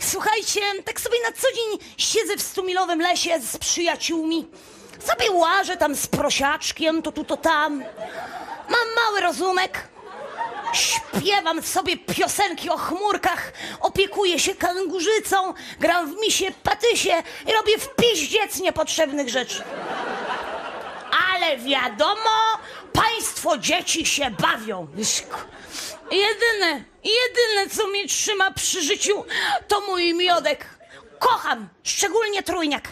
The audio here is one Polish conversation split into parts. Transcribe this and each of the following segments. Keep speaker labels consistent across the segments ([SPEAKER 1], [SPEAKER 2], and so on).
[SPEAKER 1] Słuchajcie, tak sobie na co dzień siedzę w stumilowym lesie z przyjaciółmi. Sobie łażę tam z prosiaczkiem, to tu, to tam. Mam mały rozumek. Śpiewam sobie piosenki o chmurkach, opiekuję się kangurzycą, gram w misie patysie i robię w piździec niepotrzebnych rzeczy. Ale wiadomo, państwo dzieci się bawią. Jedyne, jedyne, co mnie trzyma przy życiu, to mój miodek. Kocham, szczególnie trójniak.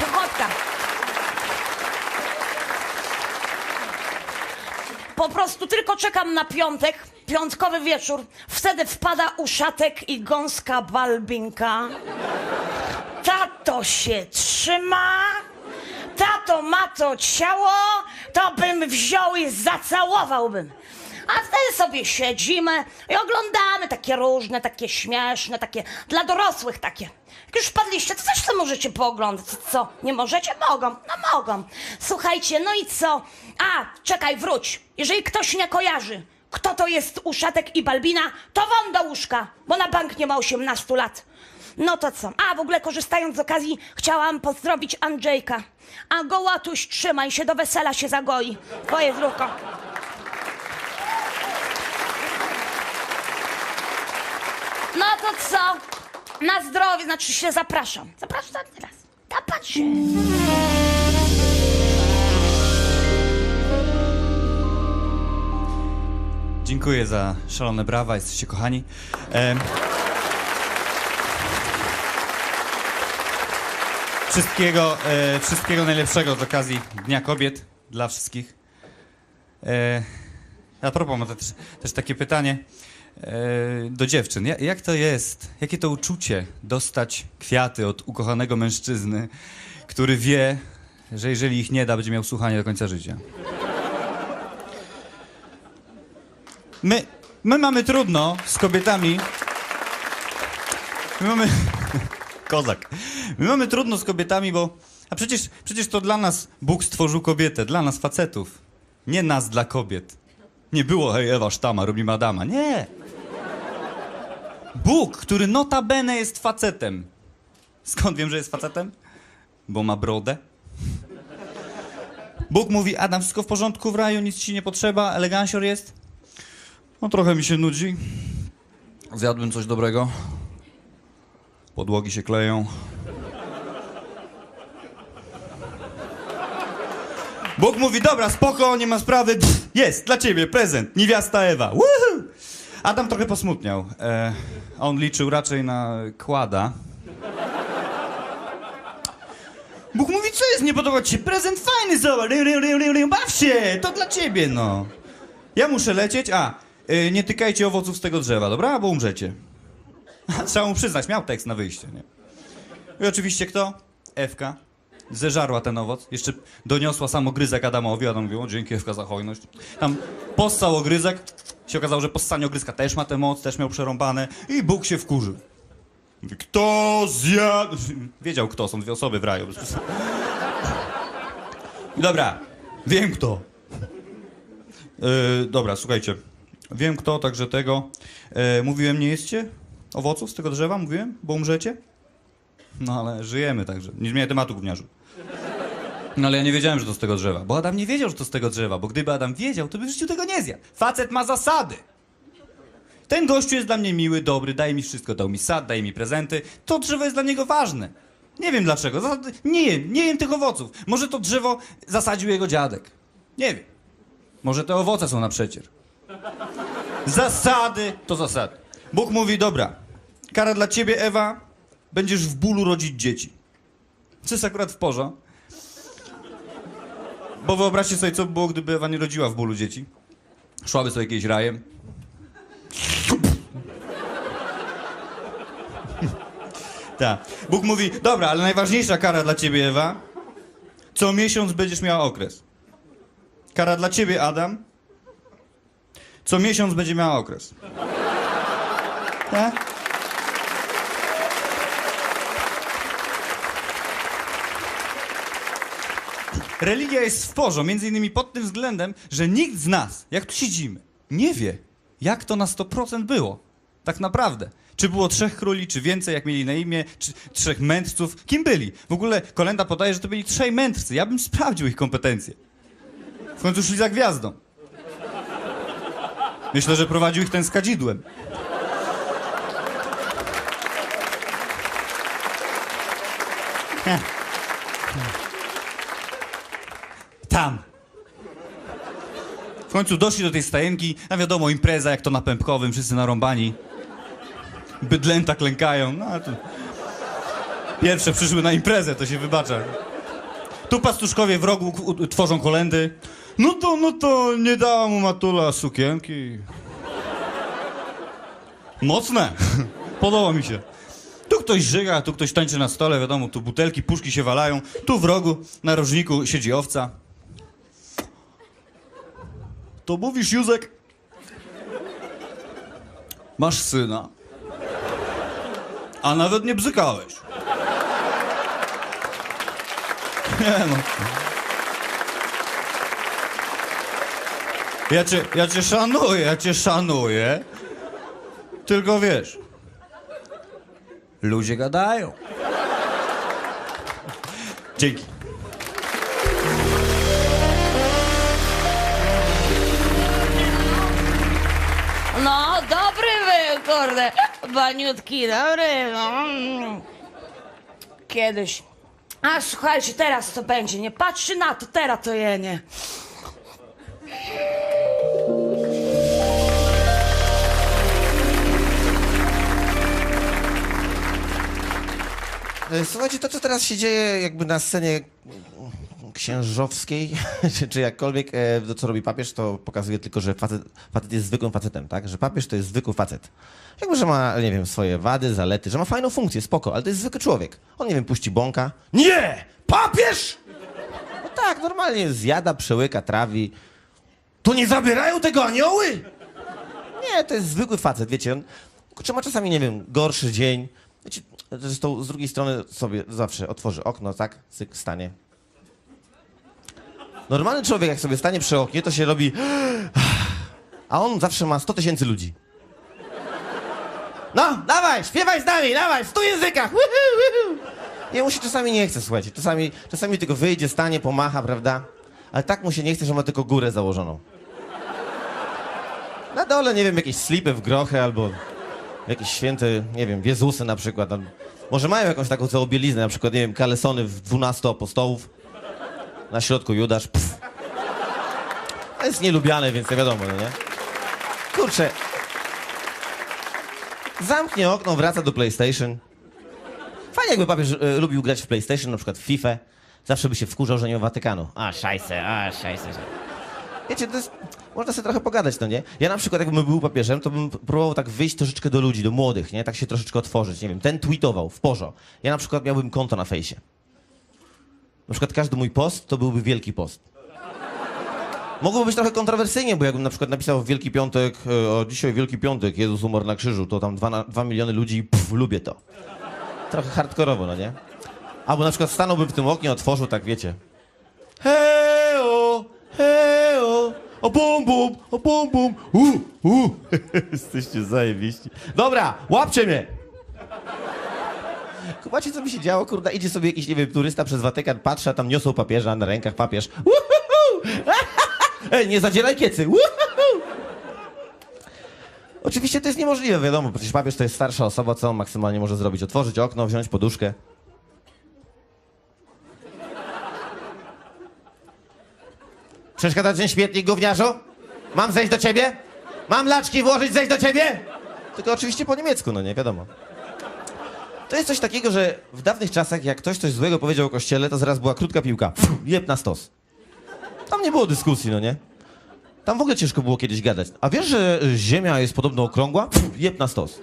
[SPEAKER 1] Pochodka. Po prostu tylko czekam na piątek, piątkowy wieczór. Wtedy wpada uszatek i gąska balbinka. Tato się trzyma, tato ma to ciało, to bym wziął i zacałowałbym. A wtedy sobie siedzimy i oglądamy takie różne, takie śmieszne, takie dla dorosłych takie. Jak już wpadliście, to też co możecie pooglądać. Co? Nie możecie? Mogą. No mogą. Słuchajcie, no i co? A, czekaj, wróć. Jeżeli ktoś nie kojarzy, kto to jest Uszatek i Balbina, to wam do łóżka, bo na bank nie ma 18 lat. No to co? A w ogóle korzystając z okazji, chciałam pozdrowić Andrzejka. A go łatuś, trzymaj się, do wesela się zagoi. Twoje zdrówko. No to co? Na zdrowie, znaczy się zapraszam. Zapraszam teraz. Tapać się.
[SPEAKER 2] Dziękuję za szalone brawa, jesteście kochani. Wszystkiego, e, wszystkiego najlepszego z okazji Dnia Kobiet dla wszystkich. E, a propos, mam też, też takie pytanie e, do dziewczyn. Ja, jak to jest, jakie to uczucie dostać kwiaty od ukochanego mężczyzny, który wie, że jeżeli ich nie da, będzie miał słuchanie do końca życia? My, my mamy trudno z kobietami. My mamy. Kozak. My mamy trudno z kobietami, bo. A przecież, przecież to dla nas Bóg stworzył kobietę, dla nas facetów. Nie nas dla kobiet. Nie było, hej, Ewa Sztama, robimy Adama. Nie. Bóg, który notabene jest facetem. Skąd wiem, że jest facetem? Bo ma brodę. Bóg mówi, Adam, wszystko w porządku w raju, nic ci nie potrzeba, elegancior jest. No trochę mi się nudzi. Zjadłbym coś dobrego. Podłogi się kleją. Bóg mówi, dobra, spoko, nie ma sprawy. Pff, jest, dla ciebie prezent, niewiasta Ewa. Woohoo! Adam trochę posmutniał. E, on liczył raczej na kłada. Bóg mówi, co jest, nie podoba ci się? Prezent fajny, zobacz, ry, ry, ry, ry, baw się, to dla ciebie, no. Ja muszę lecieć, a, y, nie tykajcie owoców z tego drzewa, dobra? Bo umrzecie. Trzeba mu przyznać, miał tekst na wyjście, nie? I oczywiście kto? Ewka. Zeżarła ten owoc, jeszcze doniosła sam ogryzek Adamowi, Adam mówił, dzięki Ewka za hojność. Tam possał ogryzek, się okazało, że possanie ogryzka też ma tę moc, też miał przerąbane i Bóg się wkurzył. Kto zjadł? Wiedział kto, są dwie osoby w raju. Dobra, wiem kto. Yy, dobra, słuchajcie. Wiem kto, także tego. Yy, mówiłem, nie jedzcie owoców z tego drzewa? Mówiłem? Bo umrzecie? No ale żyjemy także. Nie zmieniaj tematu, gówniarzu. No ale ja nie wiedziałem, że to z tego drzewa. Bo Adam nie wiedział, że to z tego drzewa. Bo gdyby Adam wiedział, to by w życiu tego nie zjadł. Facet ma zasady. Ten gościu jest dla mnie miły, dobry, daje mi wszystko. Dał mi sad, daje mi prezenty. To drzewo jest dla niego ważne. Nie wiem dlaczego. Zasady... Nie jem, nie jem tych owoców. Może to drzewo zasadził jego dziadek. Nie wiem. Może te owoce są na przecier. Zasady to zasady. Bóg mówi, dobra, kara dla ciebie, Ewa, będziesz w bólu rodzić dzieci. Co jest akurat w porządku. Bo wyobraźcie sobie, co by było, gdyby Ewa nie rodziła w bólu dzieci. Szłaby sobie jakieś rajem. Tak. Bóg mówi, dobra, ale najważniejsza kara dla ciebie, Ewa, co miesiąc będziesz miała okres. Kara dla ciebie, Adam. Co miesiąc będzie miała okres. Tak? Religia jest w porządku, między innymi pod tym względem, że nikt z nas, jak tu siedzimy, nie wie, jak to na 100% było. Tak naprawdę. Czy było trzech króli, czy więcej, jak mieli na imię, czy trzech mędrców. Kim byli? W ogóle kolenda podaje, że to byli trzej mędrcy. Ja bym sprawdził ich kompetencje. W końcu szli za gwiazdą. Myślę, że prowadził ich ten z kadzidłem. Tam. W końcu doszli do tej stajenki, a wiadomo, impreza jak to na Pępkowym, wszyscy narąbani. Bydlęta klękają, no. Pierwsze przyszły na imprezę, to się wybacza. Tu pastuszkowie w rogu tworzą kolendy. No to, no to nie dała mu matula sukienki. Mocne. Podoba mi się. Tu ktoś żyga, tu ktoś tańczy na stole, wiadomo, tu butelki, puszki się walają. Tu w rogu, na rożniku siedzi owca. To mówisz, Józek? Masz syna. A nawet nie bzykałeś. Nie no. Ja cię, ja cię szanuję, ja cię szanuję. Tylko wiesz, ludzie gadają. Dzięki.
[SPEAKER 1] Kurde. Baniutki, dobry. No. Kiedyś. A słuchajcie, teraz to będzie. Nie patrzy na to, teraz to je, nie.
[SPEAKER 3] E, Słuchajcie, to co teraz się dzieje jakby na scenie księżowskiej, czy, czy jakkolwiek, e, to co robi papież, to pokazuje tylko, że facet, facet jest zwykłym facetem, tak? Że papież to jest zwykły facet. Jakby, że ma, nie wiem, swoje wady, zalety, że ma fajną funkcję, spoko, ale to jest zwykły człowiek. On, nie wiem, puści bąka. Nie! Papież! No tak, normalnie zjada, przełyka, trawi. To nie zabierają tego anioły? Nie, to jest zwykły facet, wiecie, on kurczę, ma czasami, nie wiem, gorszy dzień. Wiecie, zresztą z drugiej strony sobie zawsze otworzy okno, tak, cyk, stanie. Normalny człowiek, jak sobie stanie przy oknie, to się robi... A on zawsze ma 100 tysięcy ludzi. No, dawaj, śpiewaj z nami, dawaj, w stu językach. Nie, mu się czasami nie chce, słuchajcie. Czasami, czasami tylko wyjdzie, stanie, pomacha, prawda? Ale tak mu się nie chce, że ma tylko górę założoną. Na dole, nie wiem, jakieś slipy w grochę albo jakieś święte, nie wiem, Jezusy na przykład. Może mają jakąś taką całą bieliznę, na przykład, nie wiem, kalesony w 12 apostołów. Na środku Judasz. Pff. To jest nielubiane, więc nie wiadomo, no nie? Kurczę. Zamknie okno, wraca do PlayStation. Fajnie jakby papież e, lubił grać w PlayStation, na przykład w FIFA. Zawsze by się wkurzał, że nie ma Watykanu. A, szajse, a, szajse. Wiecie, to jest, można sobie trochę pogadać, no nie? Ja na przykład, jakbym był papieżem, to bym próbował tak wyjść troszeczkę do ludzi, do młodych, nie? Tak się troszeczkę otworzyć, nie wiem. Ten tweetował w porzo. Ja na przykład miałbym konto na fejsie. Na przykład każdy mój post to byłby wielki post. Mogłoby być trochę kontrowersyjnie, bo jakbym na przykład napisał w Wielki Piątek, e, o dzisiaj Wielki Piątek, Jezus umarł na krzyżu, to tam dwa, na, dwa miliony ludzi, pff, lubię to. Trochę hardkorowo, no nie? Albo na przykład stanąłbym w tym oknie, otworzył tak, wiecie. Heo, heo, o bum bum, o bum bum, u, u. Jesteście zajebiści. Dobra, łapcie mnie. Kubacie, co by się działo? Kurde, idzie sobie jakiś, nie wiem, turysta przez Watykan, patrzy, a tam niosą papieża, a na rękach papież. Uhuhu! Ej, nie zadzieraj kiecy. Oczywiście to jest niemożliwe, wiadomo, przecież papież to jest starsza osoba, co on maksymalnie może zrobić? Otworzyć okno, wziąć poduszkę. Przeszkadza ten śmietnik, gówniarzu? Mam zejść do ciebie? Mam laczki włożyć, zejść do ciebie? Tylko oczywiście po niemiecku, no nie, wiadomo. To jest coś takiego, że w dawnych czasach, jak ktoś coś złego powiedział o kościele, to zaraz była krótka piłka. Pff, jeb na stos. Tam nie było dyskusji, no nie? Tam w ogóle ciężko było kiedyś gadać. A wiesz, że ziemia jest podobno okrągła? Pff, jeb na stos.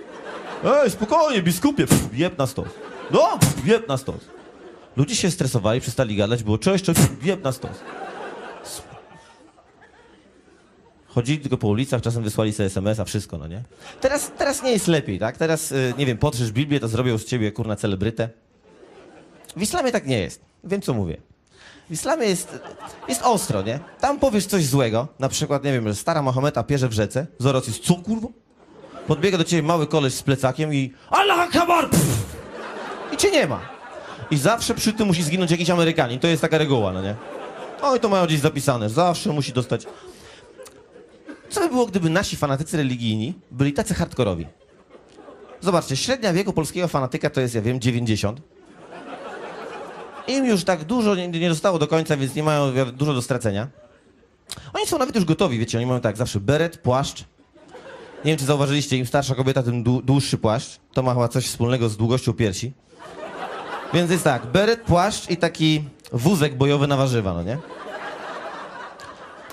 [SPEAKER 3] Ej, spokojnie, biskupie. Pff, jeb na stos. No, pff, jeb na stos. Ludzie się stresowali, przestali gadać, było cześć, cześć, pff, jeb na stos. Chodzili tylko po ulicach, czasem wysłali sobie SMS-a, wszystko, no nie? Teraz, teraz nie jest lepiej, tak? Teraz, y, nie wiem, potrzesz Biblię, to zrobią z ciebie, kurna, celebrytę. W islamie tak nie jest. Wiem, co mówię. w islamie jest, jest ostro, nie? Tam powiesz coś złego, na przykład, nie wiem, że stara Mahometa pierze w rzece, Zoros jest, co kurwa? Podbiega do ciebie mały koleś z plecakiem i Allah Akbar! Pff! I cię nie ma. I zawsze przy tym musi zginąć jakiś Amerykanin, to jest taka reguła, no nie? Oj, to mają gdzieś zapisane, zawsze musi dostać... Co by było, gdyby nasi fanatycy religijni byli tacy hardkorowi? Zobaczcie, średnia wieku polskiego fanatyka to jest, ja wiem, 90. Im już tak dużo nie, nie do końca, więc nie mają dużo do stracenia. Oni są nawet już gotowi, wiecie, oni mają tak, zawsze beret, płaszcz. Nie wiem, czy zauważyliście, im starsza kobieta, tym dłu- dłuższy płaszcz. To ma chyba coś wspólnego z długością piersi. Więc jest tak, beret, płaszcz i taki wózek bojowy na warzywa, no nie?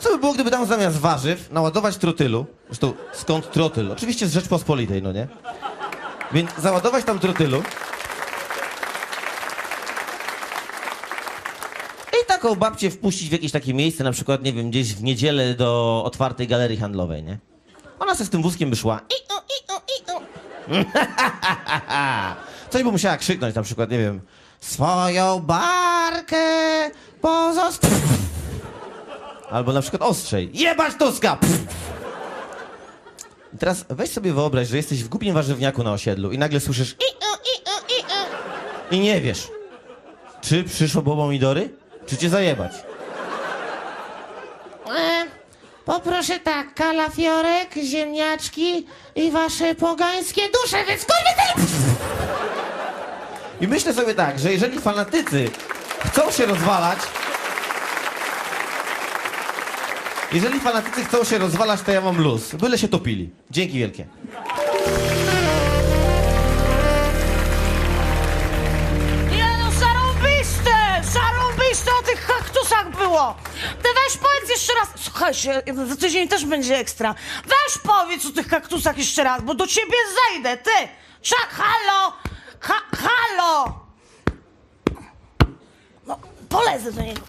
[SPEAKER 3] Co by było, gdyby tam zamiast warzyw naładować trotylu? Zresztą skąd trotyl? Oczywiście z Rzeczpospolitej, no nie? Więc załadować tam trotylu. I taką babcię wpuścić w jakieś takie miejsce, na przykład, nie wiem, gdzieś w niedzielę do otwartej galerii handlowej, nie? Ona se z tym wózkiem by szła. I, u, i, u, i, u. Coś by musiała krzyknąć, na przykład, nie wiem. Swoją barkę pozost... Albo na przykład ostrzej. Jebać Tuska! I teraz weź sobie wyobraź, że jesteś w głupim warzywniaku na osiedlu i nagle słyszysz i, nie wiesz, czy przyszło po pomidory, czy cię zajebać.
[SPEAKER 4] E, poproszę tak, kalafiorek, ziemniaczki i wasze pogańskie dusze, więc kurwy
[SPEAKER 3] I myślę sobie tak, że jeżeli fanatycy chcą się rozwalać, jeżeli fanatycy chcą się rozwalać, to ja mam luz. Byle się topili. Dzięki wielkie.
[SPEAKER 1] Nie no, zarąbiste! Zarąbiste o tych kaktusach było! Ty weź powiedz jeszcze raz... Słuchajcie, za tydzień też będzie ekstra. Weź powiedz o tych kaktusach jeszcze raz, bo do ciebie zajdę, ty! Czak, halo! Ha, halo! No, polezę do niego.